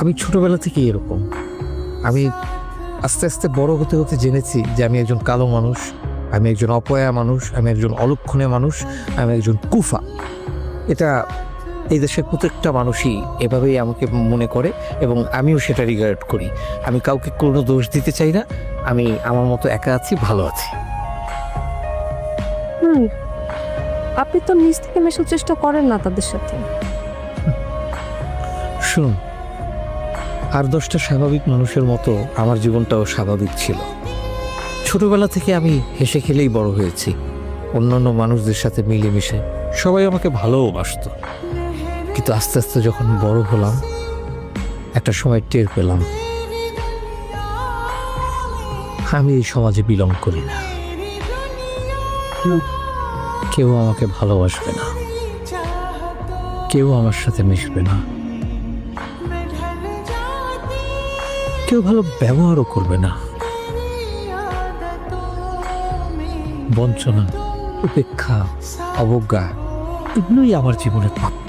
আমি ছোটবেলা থেকে এরকম। আমি আস্তে আস্তে বড় হতে হতে জেনেছি যে আমি একজন কালো মানুষ আমি একজন অপয়া মানুষ আমি একজন অলক্ষণে মানুষ আমি একজন কুফা। এটা এই দেশের প্রত্যেকটা মানুষই এভাবেই আমাকে মনে করে এবং আমিও সেটা রিগার্ড করি। আমি কাউকে কোনো দোষ দিতে চাই না আমি আমার মতো একা আছি ভালো আছি। হুম আপনি তো নিজ থেকে মেশার চেষ্টা করেন না তাদের সাথে। শুনুন আর দশটা স্বাভাবিক মানুষের মতো আমার জীবনটাও স্বাভাবিক ছিল। ছোটবেলা থেকে আমি হেসে খেলেই বড় হয়েছি। অন্যান্য মানুষদের সাথে মিলেমিশে সবাই আমাকে ভালোবাসত কিন্তু আস্তে আস্তে যখন বড় হলাম, একটা সময় টের পেলাম, আমি এই সমাজে বিলং করি না। কেউ আমাকে ভালোবাসবে না। কেউ আমার সাথে মিশবে না। কেউ ভালো ব্যবহারও করবে না। বঞ্চনা উপেক্ষা অবজ্ঞা এগুলোই আমার জীবনের প্রাপ্য